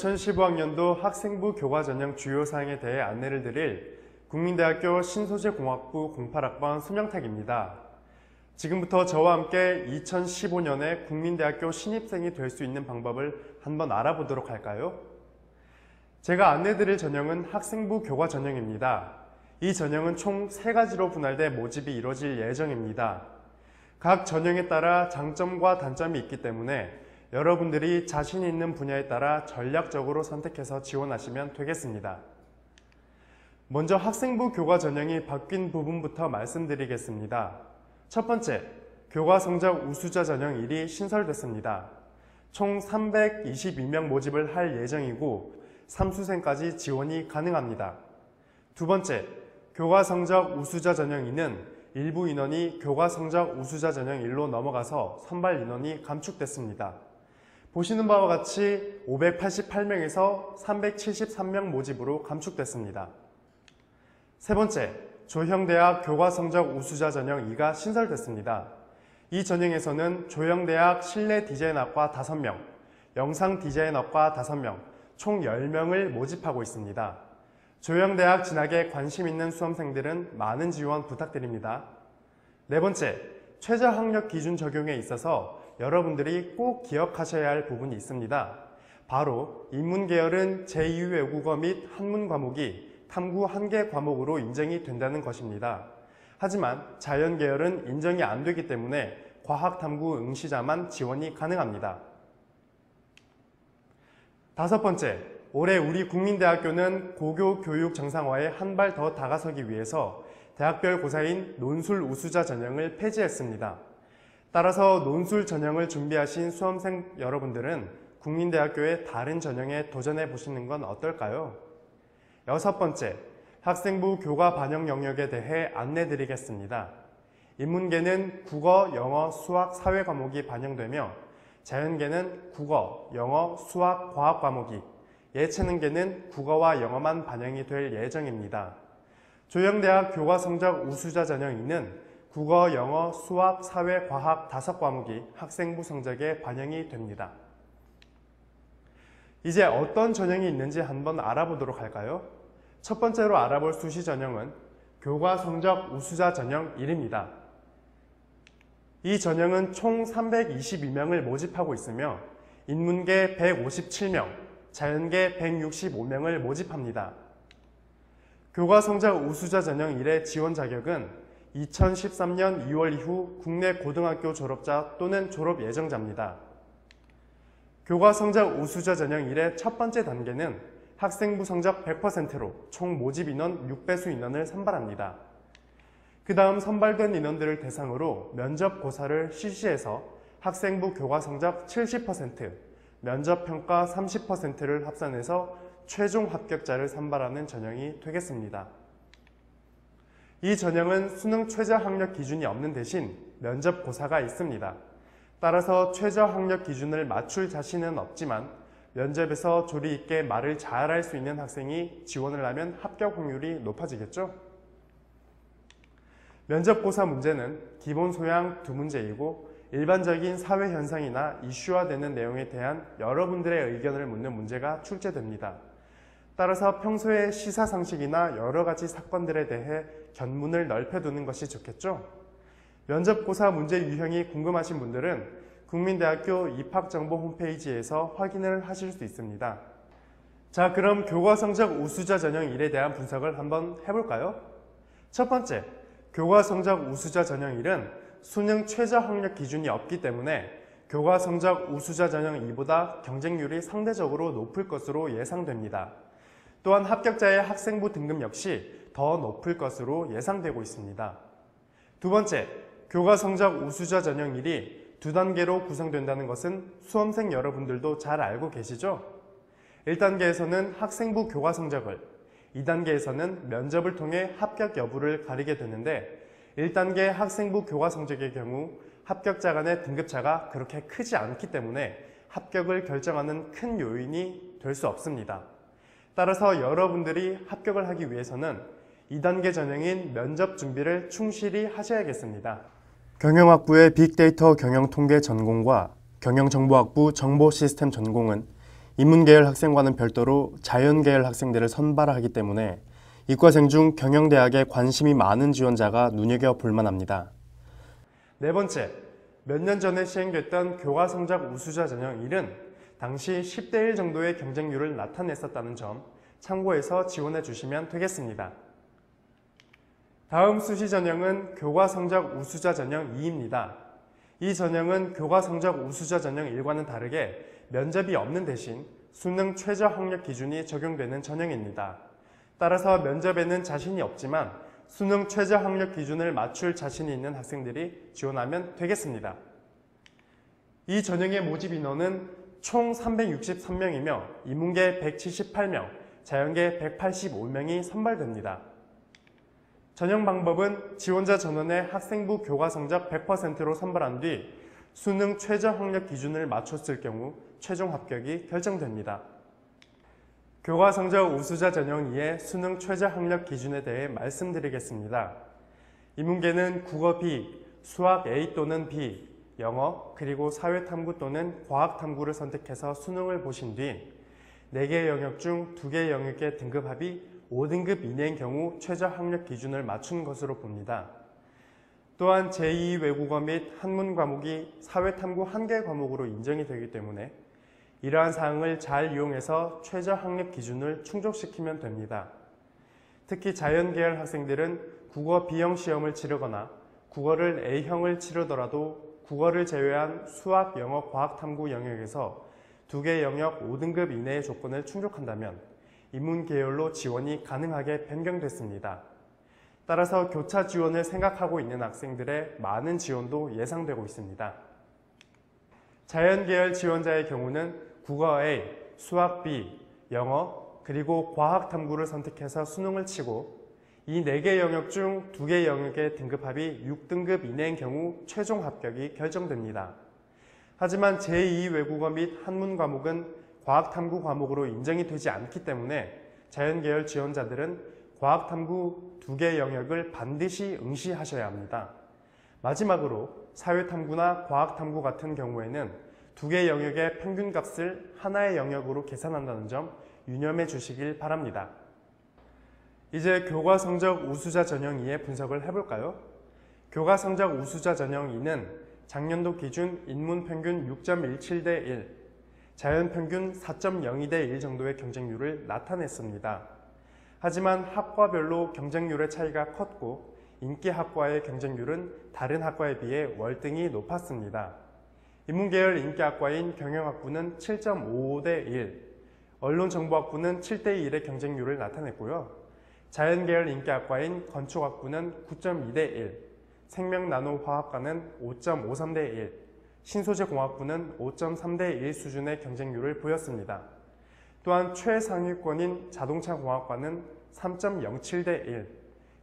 2015학년도 학생부 교과 전형 주요 사항에 대해 안내를 드릴 국민대학교 신소재공학부 08학번 손영탁입니다. 지금부터 저와 함께 2015년에 국민대학교 신입생이 될 수 있는 방법을 한번 알아보도록 할까요? 제가 안내드릴 전형은 학생부 교과 전형입니다. 이 전형은 총 3가지로 분할돼 모집이 이뤄질 예정입니다. 각 전형에 따라 장점과 단점이 있기 때문에 여러분들이 자신 있는 분야에 따라 전략적으로 선택해서 지원하시면 되겠습니다. 먼저 학생부 교과 전형이 바뀐 부분부터 말씀드리겠습니다. 첫 번째, 교과 성적 우수자 전형 1이 신설됐습니다. 총 322명 모집을 할 예정이고 삼수생까지 지원이 가능합니다. 두 번째, 교과 성적 우수자 전형 2는 일부 인원이 교과 성적 우수자 전형 1로 넘어가서 선발 인원이 감축됐습니다. 보시는 바와 같이 588명에서 373명 모집으로 감축됐습니다. 세 번째, 조형대학 교과성적 우수자 전형 2가 신설됐습니다. 이 전형에서는 조형대학 실내 디자인학과 5명, 영상 디자인학과 5명, 총 10명을 모집하고 있습니다. 조형대학 진학에 관심 있는 수험생들은 많은 지원 부탁드립니다. 네 번째, 최저학력 기준 적용에 있어서 여러분들이 꼭 기억하셔야 할 부분이 있습니다. 바로 인문계열은 제2 외국어 및 한문 과목이 탐구 한 개 과목으로 인정이 된다는 것입니다. 하지만 자연계열은 인정이 안 되기 때문에 과학탐구 응시자만 지원이 가능합니다. 다섯 번째, 올해 우리 국민대학교는 고교 교육 정상화에 한 발 더 다가서기 위해서 대학별 고사인 논술 우수자 전형을 폐지했습니다. 따라서 논술 전형을 준비하신 수험생 여러분들은 국민대학교의 다른 전형에 도전해 보시는 건 어떨까요? 여섯 번째, 학생부 교과 반영 영역에 대해 안내 드리겠습니다. 인문계는 국어, 영어, 수학, 사회 과목이 반영되며 자연계는 국어, 영어, 수학, 과학 과목이 예체능계는 국어와 영어만 반영이 될 예정입니다. 조영대학 교과 성적 우수자 전형 2는 국어, 영어, 수학, 사회, 과학 다섯 과목이 학생부 성적에 반영이 됩니다. 이제 어떤 전형이 있는지 한번 알아보도록 할까요? 첫 번째로 알아볼 수시 전형은 교과 성적 우수자 전형 1입니다. 이 전형은 총 322명을 모집하고 있으며 인문계 157명, 자연계 165명을 모집합니다. 교과 성적 우수자 전형 1의 지원 자격은 2013년 2월 이후 국내 고등학교 졸업자 또는 졸업 예정자입니다. 교과 성적 우수자 전형 1의 첫 번째 단계는 학생부 성적 100%로 총 모집 인원 6배수 인원을 선발합니다. 그 다음 선발된 인원들을 대상으로 면접 고사를 실시해서 학생부 교과 성적 70%, 면접 평가 30%를 합산해서 최종 합격자를 선발하는 전형이 되겠습니다. 이 전형은 수능 최저 학력 기준이 없는 대신 면접 고사가 있습니다. 따라서 최저 학력 기준을 맞출 자신은 없지만 면접에서 조리 있게 말을 잘 할 수 있는 학생이 지원을 하면 합격 확률이 높아지겠죠? 면접고사 문제는 기본 소양 두 문제이고 일반적인 사회 현상이나 이슈화되는 내용에 대한 여러분들의 의견을 묻는 문제가 출제됩니다. 따라서 평소에 시사상식이나 여러 가지 사건들에 대해 견문을 넓혀두는 것이 좋겠죠? 면접고사 문제 유형이 궁금하신 분들은 국민대학교 입학정보 홈페이지에서 확인을 하실 수 있습니다. 자, 그럼 교과성적 우수자 전형 1에 대한 분석을 한번 해볼까요? 첫 번째, 교과성적 우수자 전형 1은 수능 최저 학력 기준이 없기 때문에 교과성적 우수자 전형 2보다 경쟁률이 상대적으로 높을 것으로 예상됩니다. 또한 합격자의 학생부 등급 역시 더 높을 것으로 예상되고 있습니다. 두 번째, 교과 성적 우수자 전형 1이 두 단계로 구성된다는 것은 수험생 여러분들도 잘 알고 계시죠? 1단계에서는 학생부 교과 성적을, 2단계에서는 면접을 통해 합격 여부를 가리게 되는데 1단계 학생부 교과 성적의 경우 합격자 간의 등급차가 그렇게 크지 않기 때문에 합격을 결정하는 큰 요인이 될 수 없습니다. 따라서 여러분들이 합격을 하기 위해서는 2단계 전형인 면접 준비를 충실히 하셔야겠습니다. 경영학부의 빅데이터 경영통계 전공과 경영정보학부 정보시스템 전공은 인문계열 학생과는 별도로 자연계열 학생들을 선발하기 때문에 이과생 중 경영대학에 관심이 많은 지원자가 눈여겨 볼 만합니다. 네 번째, 몇 년 전에 시행됐던 교과성적 우수자 전형 1은 당시 10대 1 정도의 경쟁률을 나타냈었다는 점 참고해서 지원해 주시면 되겠습니다. 다음 수시 전형은 교과 성적 우수자 전형 2입니다. 이 전형은 교과 성적 우수자 전형 1과는 다르게 면접이 없는 대신 수능 최저 학력 기준이 적용되는 전형입니다. 따라서 면접에는 자신이 없지만 수능 최저 학력 기준을 맞출 자신이 있는 학생들이 지원하면 되겠습니다. 이 전형의 모집 인원은 총 363명이며 인문계 178명, 자연계 185명이 선발됩니다. 전형 방법은 지원자 전원의 학생부 교과 성적 100%로 선발한 뒤 수능 최저 학력 기준을 맞췄을 경우 최종 합격이 결정됩니다. 교과 성적 우수자 전형 2의 수능 최저 학력 기준에 대해 말씀드리겠습니다. 인문계는 국어 B, 수학 A 또는 B, 영어, 그리고 사회탐구 또는 과학탐구를 선택해서 수능을 보신 뒤 4개 영역 중 2개 영역의 등급합이 5등급 이내인 경우 최저 학력 기준을 맞춘 것으로 봅니다. 또한 제2 외국어 및 한문 과목이 사회탐구 한 개 과목으로 인정이 되기 때문에 이러한 사항을 잘 이용해서 최저 학력 기준을 충족시키면 됩니다. 특히 자연계열 학생들은 국어 B형 시험을 치르거나 국어를 A형을 치르더라도 국어를 제외한 수학, 영어, 과학 탐구 영역에서 두 개 영역 5등급 이내의 조건을 충족한다면 인문 계열로 지원이 가능하게 변경됐습니다. 따라서 교차 지원을 생각하고 있는 학생들의 많은 지원도 예상되고 있습니다. 자연계열 지원자의 경우는 국어 A, 수학 B, 영어, 그리고 과학 탐구를 선택해서 수능을 치고 이 4개 영역 중 2개 영역의 등급합이 6등급 이내인 경우 최종 합격이 결정됩니다. 하지만 제2 외국어 및 한문 과목은 과학탐구 과목으로 인정이 되지 않기 때문에 자연계열 지원자들은 과학탐구 2개 영역을 반드시 응시하셔야 합니다. 마지막으로 사회탐구나 과학탐구 같은 경우에는 두 개 영역의 평균값을 하나의 영역으로 계산한다는 점 유념해 주시길 바랍니다. 이제 교과 성적 우수자 전형 2의 분석을 해볼까요? 교과 성적 우수자 전형 2는 작년도 기준 인문 평균 6.17대 1, 자연 평균 4.02대 1 정도의 경쟁률을 나타냈습니다. 하지만 학과별로 경쟁률의 차이가 컸고 인기 학과의 경쟁률은 다른 학과에 비해 월등히 높았습니다. 인문계열 인기학과인 경영학부는 7.55대 1, 언론정보학부는 7대 1의 경쟁률을 나타냈고요. 자연계열 인기학과인 건축학부는 9.2대 1, 생명나노화학과는 5.53대 1, 신소재공학부는 5.3대 1 수준의 경쟁률을 보였습니다. 또한 최상위권인 자동차공학과는 3.07대 1,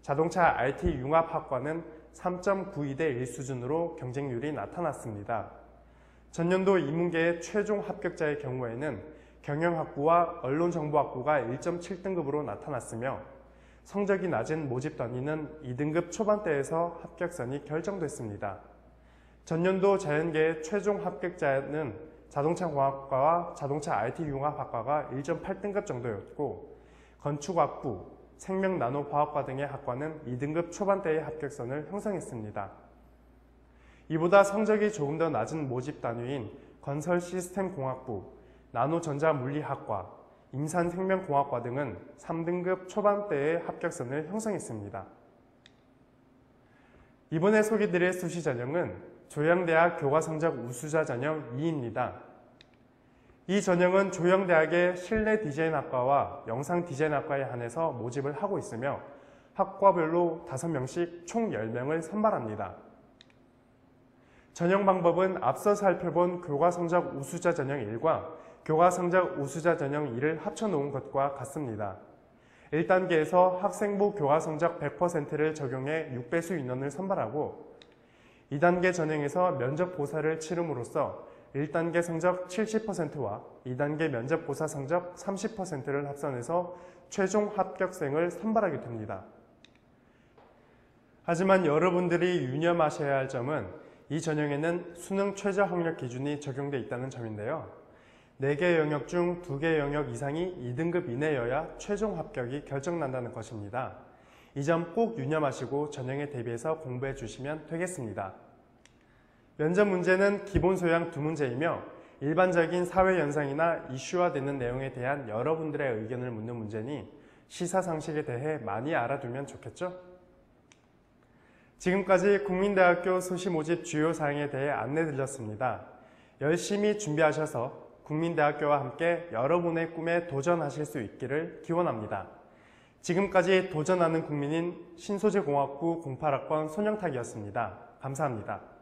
자동차 IT 융합학과는 3.92대 1 수준으로 경쟁률이 나타났습니다. 전년도 인문계의 최종 합격자의 경우에는 경영학부와 언론정보학부가 1.7등급으로 나타났으며 성적이 낮은 모집 단위는 2등급 초반대에서 합격선이 결정됐습니다. 전년도 자연계의 최종 합격자는 자동차공학과와 자동차 IT융합학과가 1.8등급 정도였고 건축학부, 생명나노화학과 등의 학과는 2등급 초반대의 합격선을 형성했습니다. 이보다 성적이 조금 더 낮은 모집 단위인 건설시스템공학부, 나노전자물리학과, 임산생명공학과 등은 3등급 초반대의 합격선을 형성했습니다. 이번에 소개드릴 수시 전형은 조영대학 교과성적 우수자 전형 2입니다. 이 전형은 조영대학의 실내 디자인학과와 영상 디자인학과에 한해서 모집을 하고 있으며 학과별로 5명씩 총 10명을 선발합니다. 전형 방법은 앞서 살펴본 교과 성적 우수자 전형 1과 교과 성적 우수자 전형 2를 합쳐놓은 것과 같습니다. 1단계에서 학생부 교과 성적 100%를 적용해 6배수 인원을 선발하고 2단계 전형에서 면접 고사를 치름으로써 1단계 성적 70%와 2단계 면접 고사 성적 30%를 합산해서 최종 합격생을 선발하게 됩니다. 하지만 여러분들이 유념하셔야 할 점은 이 전형에는 수능 최저 학력 기준이 적용돼 있다는 점인데요. 4개 영역 중 2개 영역 이상이 2등급 이내여야 최종 합격이 결정난다는 것입니다. 이 점 꼭 유념하시고 전형에 대비해서 공부해 주시면 되겠습니다. 면접 문제는 기본 소양 두 문제이며 일반적인 사회 현상이나 이슈화되는 내용에 대한 여러분들의 의견을 묻는 문제니 시사상식에 대해 많이 알아두면 좋겠죠? 지금까지 국민대학교 수시 모집 주요 사항에 대해 안내 드렸습니다. 열심히 준비하셔서 국민대학교와 함께 여러분의 꿈에 도전하실 수 있기를 기원합니다. 지금까지 도전하는 국민인 신소재공학부 08학번 손영탁이었습니다. 감사합니다.